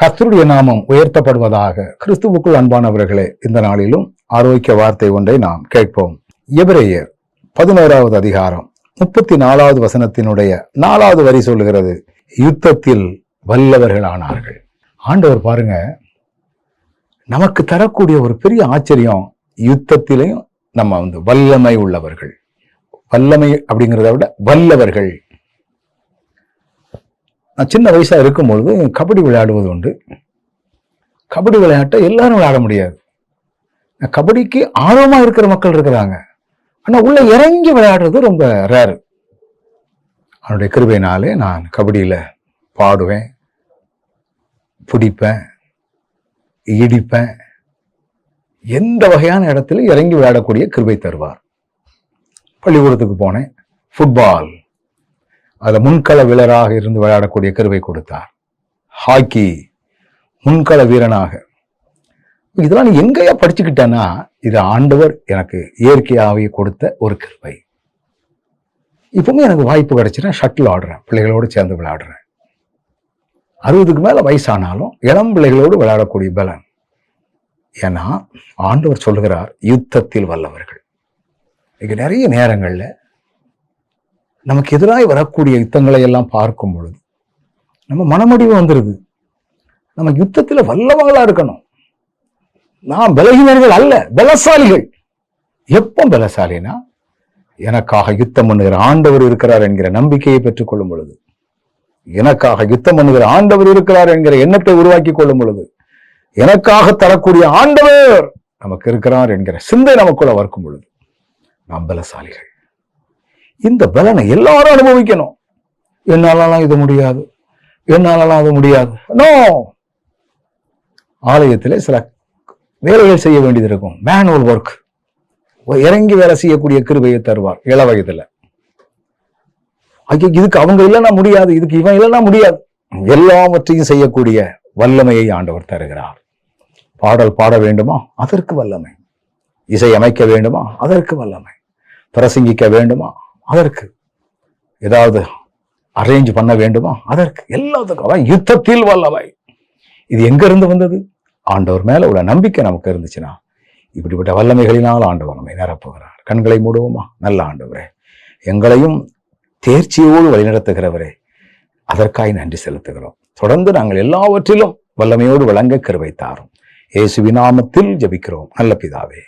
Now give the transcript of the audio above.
கர்த்தருடைய நாமம் உயர்த்தப்படுவதாக கிறிஸ்துவுக்குள் அன்பானவர்களே இந்த நாளிலும் ஆரோக்கிய வார்த்தை ஒன்றை நாம் கேட்போம். எபிரேயர் பதினோராவது அதிகாரம் முப்பத்தி நாலாவது வசனத்தினுடைய நாலாவது வரி சொல்லுகிறது யுத்தத்தில் வல்லவர்கள் ஆனார்கள் ஆண்டவர் பாருங்க நமக்கு தரக்கூடிய ஒரு பெரிய ஆச்சரியம் யுத்தத்திலையும் நம்ம வந்து வல்லமை உள்ளவர்கள். வல்லமை அப்படிங்கிறத விட வல்லவர்கள். நான் சின்ன வயசாக இருக்கும் பொழுது கபடி விளையாடுவது உண்டு. கபடி விளையாட்டை எல்லாரும் விளையாட முடியாது. கபடிக்கு ஆர்வமாக இருக்கிற மக்கள் இருக்கிறாங்க. ஆனால் உள்ளே இறங்கி விளையாடுறது ரொம்ப ரேரு அவனுடைய கிருபையினாலே நான் கபடியில் பாடுவேன் பிடிப்பேன் இடிப்பேன். எந்த வகையான இடத்துல இறங்கி விளையாடக்கூடிய கிருபை தருவார். பள்ளிக்கூடத்துக்கு போனேன். ஃபுட்பால் அதில் முன்கள வீரராக இருந்து விளையாடக்கூடிய கருவை கொடுத்தார். ஹாக்கி முன்கள வீரனாக. இதெல்லாம் நீ எங்கேயா படிச்சுக்கிட்டேன்னா இது ஆண்டவர் எனக்கு இயற்கையாகவே கொடுத்த ஒரு கருவை. இப்பவுமே எனக்கு வாய்ப்பு கிடைச்சுன்னா ஷட்டில் ஆடுறேன் பிள்ளைகளோடு சேர்ந்து விளையாடுறேன். அறுபதுக்கு மேலே வயசானாலும் இளம் பிள்ளைகளோடு விளையாடக்கூடிய பலன். ஏன்னா ஆண்டவர் சொல்லுகிறார் யுத்தத்தில் வல்லவர்கள். இங்கே நிறைய நேரங்களில் நமக்கு எதிராக வரக்கூடிய யுத்தங்களை எல்லாம் பார்க்கும் பொழுது நம்ம மனமடிவு வந்துடுது நம்ம யுத்தத்துல வல்லவங்களா இருக்கணும். நாம் பலகீனர்கள் அல்ல பலசாலிகள். எப்போ பலசாலினா? எனக்காக யுத்தம் பண்ணுகிற ஆண்டவர் இருக்கிறார் என்கிற நம்பிக்கையை பெற்றுக்கொள்ளும் பொழுது. எனக்காக யுத்தம் பண்ணுகிற ஆண்டவர் இருக்கிறார் என்கிற எண்ணத்தை உருவாக்கி கொள்ளும் பொழுது. எனக்காக தரக்கூடிய ஆண்டவர் நமக்கு இருக்கிறார் என்கிற சிந்தை நமக்குள்ள வர்க்கும் பொழுது. நாம் பலசாலிகள். இந்த பலனை எல்லாரும் அனுபவிக்கணும். என்னாலலாம் இது முடியாது. என்னாலலாம் அது முடியாது. நோ ஆலயத்தில் சில வேலைகள் செய்ய வேண்டியது இருக்கும். மேனுவல் ஒர்க் இறங்கி வேலை செய்யக்கூடிய கிருபையை தருவார் இள வயதுல ஐயோ இதுக்கு அவங்க இல்லைன்னா முடியாது. இதுக்கு இவன் இல்லைன்னா முடியாது. எல்லாவற்றையும் செய்யக்கூடிய வல்லமையை ஆண்டவர் தருகிறார். பாடல் பாட வேண்டுமா? அதற்கு வல்லமை. இசை அமைக்க வேண்டுமா? அதற்கு வல்லமை. பிரசங்கிக்க வேண்டுமா? அதற்கு ஏதாவது அரேஞ்ச் பண்ண வேண்டுமா? அதற்கு எல்லாத்துக்கும். அவன் யுத்தத்தில் வல்லவாய் இது எங்க இருந்து வந்தது? ஆண்டவர் மேல உள்ள நம்பிக்கை நமக்கு இருந்துச்சுன்னா இப்படிப்பட்ட வல்லமைகளினால் ஆண்டவர் நம்மை நிரப்புகிறார். கண்களை மூடுவோமா? நல்ல ஆண்டவரே எங்களையும் தேர்ச்சியோடு வழிநடத்துகிறவரே அதற்காய் நன்றி செலுத்துகிறோம். தொடர்ந்து நாங்கள் எல்லாவற்றிலும் வல்லமையோடு விளங்க கருவை தாரும். இயேசுவின் நாமத்தில் ஜெபிக்கிறோம். நல்ல பிதாவே